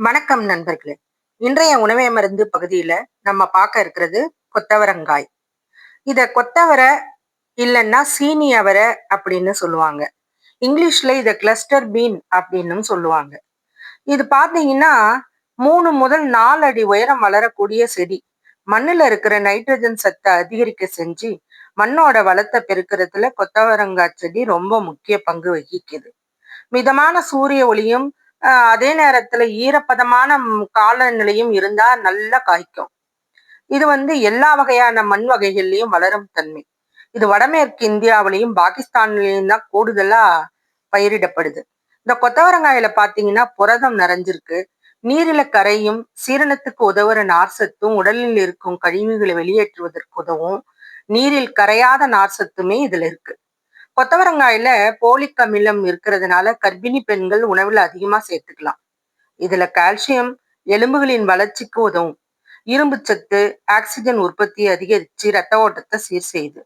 வணக்கம் நண்பர்களே. இன்றைய உணவை மருந்து பகுதியில நம்ம பார்க்க இருக்கிறது கொத்தவரங்காய். இத கொத்தவரை இல்லைன்னா சீனி அவரை அப்படின்னு சொல்லுவாங்க. இங்கிலீஷ்ல இத கிளஸ்டர் பீன் அப்படின்னு சொல்லுவாங்க. இது பார்த்தீங்கன்னா மூணு முதல் நாலு அடி உயரம் வளரக்கூடிய செடி. மண்ணுல இருக்கிற நைட்ரஜன் சத்தை அதிகரிக்க செஞ்சு மண்ணோட வளத்தை பெருக்கிறதுல கொத்தவரங்காய் செடி ரொம்ப முக்கிய பங்கு வகிக்குது. மிதமான சூரிய ஒளியும் அதே நேரத்துல ஈரப்பதமான காலநிலையும் இருந்தா நல்லா காய்க்கும். இது வந்து எல்லா வகையான மண் வகைகள்லயும் வளரும் தன்மை. இது வடமேற்கு இந்தியாவிலையும் பாகிஸ்தான்லயும் தான் கூடுதலா பயிரிடப்படுது. இந்த கொத்தவரங்காயில பாத்தீங்கன்னா புரதம் நிறைஞ்சிருக்கு. நீரில கரையும் சீரணத்துக்கு உதவுற நார்சத்தும் உடலில் இருக்கும் கழிவுகளை வெளியேற்றுவதற்கு உதவும். நீரில் கரையாத நார்சத்துமே இதுல இருக்கு. கொத்தவரங்காயில போலிக் அமிலம் இருக்கிறதுனால கர்ப்பிணி பெண்கள் உணவுல அதிகமா சேர்த்துக்கலாம். இதுல கால்சியம் எலும்புகளின் வளர்ச்சிக்கு உதவும். இரும்பு சத்து ஆக்சிஜன் உற்பத்தி அதிகரிச்சு ரத்த ஓட்டத்தை சீர் செய்யுது.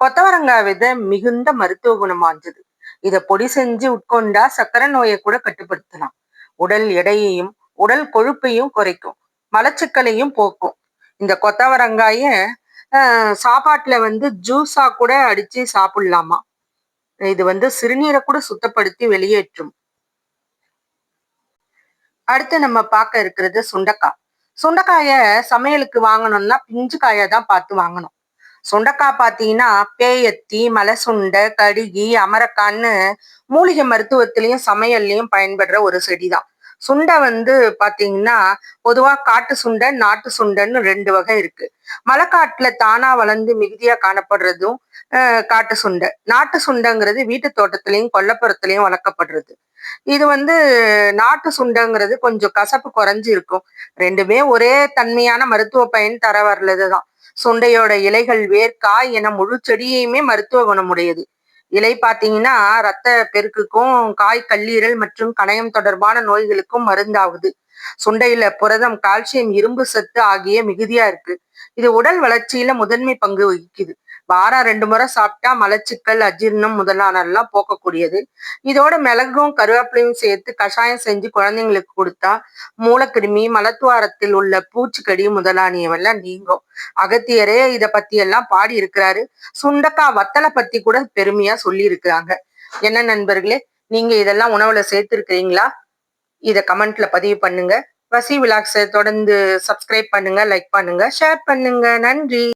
கொத்தவரங்காய் விதை மிகுந்த மருத்துவ குணம் வாய்ந்தது இதை பொடி செஞ்சு உட்கொண்டா சக்கரை நோயை கூட கட்டுப்படுத்தலாம். உடல் எடையையும் உடல் கொழுப்பையும் குறைக்கும். மலச்சிக்கலையும் போக்கும். இந்த கொத்தவரங்காய சாப்பாட்டுல வந்து ஜூஸா கூட அடிச்சு சாப்பிடலாமா? இது வந்து சிறுநீரை கூட சுத்தப்படுத்தி வெளியேற்றும். அடுத்து நம்ம பார்க்க இருக்கிறது சுண்டக்காய். சுண்டைக்காய சமையலுக்கு வாங்கணும்னா பிஞ்சு காயை தான் பார்த்து வாங்கணும். சுண்டைக்காய் பார்த்தீங்கன்னா பேயத்தி மலசுண்டை கடுகி அமரக்கான்னு மூலிகை மருத்துவத்திலையும் சமையல்லையும் பயன்படுற ஒரு செடி தான் சுண்டை வந்து பாத்தீங்கன்னா பொதுவா காட்டு சுண்டை நாட்டு சுண்டைன்னு ரெண்டு வகை இருக்கு. மலைக்காட்டுல தானா வளர்ந்து மிகுதியா காணப்படுறதும் காட்டு சுண்டை. நாட்டு சுண்டைங்கிறது வீட்டு தோட்டத்திலையும் கொல்லப்புறத்திலையும் வளர்க்கப்படுறது. இது வந்து நாட்டு சுண்டைங்கிறது கொஞ்சம் கசப்பு குறைஞ்சு இருக்கும் ரெண்டுமே ஒரே தன்மையான மருத்துவ பயன் தர வரலதுதான். சுண்டையோட இலைகள் வேர் காய் என முழு செடியுமே மருத்துவ குணமுடையது. இலை பார்த்தீங்கன்னா ரத்த பெருக்குக்கும் காய் கல்லீரல் மற்றும் கணையம் தொடர்பான நோய்களுக்கும் மருந்தாகுது. சுண்டையில புரதம் கால்சியம் இரும்பு சத்து ஆகிய மிகுதியா இருக்கு. இது உடல் வளர்ச்சியில முதன்மை பங்கு வகிக்குது. வாரம் ரெண்டு முறை சாப்பிட்டா மலச்சிக்கல் அஜீர்ணம் முதலானெல்லாம் போக்கக்கூடியது. இதோட மிளகும் கருவேப்பிலையும் சேர்த்து கஷாயம் செஞ்சு குழந்தைங்களுக்கு கொடுத்தா மூலக்கிருமி மலத்துவாரத்தில் உள்ள பூச்சிக்கடி முதலானியவெல்லாம் நீங்கும். அகத்தியரே இதை பத்தி எல்லாம் பாடி இருக்கிறாரு. சுண்டக்காய் வத்தலை பத்தி கூட பெருமையா சொல்லி இருக்கிறாங்க என்ன நண்பர்களே நீங்க இதெல்லாம் உணவுல சேர்த்திருக்கிறீங்களா? இத கமெண்ட்ல பதிவு பண்ணுங்க. வசி விலாக்ஸை தொடர்ந்து சப்ஸ்கிரைப் பண்ணுங்க லைக் பண்ணுங்க ஷேர் பண்ணுங்க. நன்றி.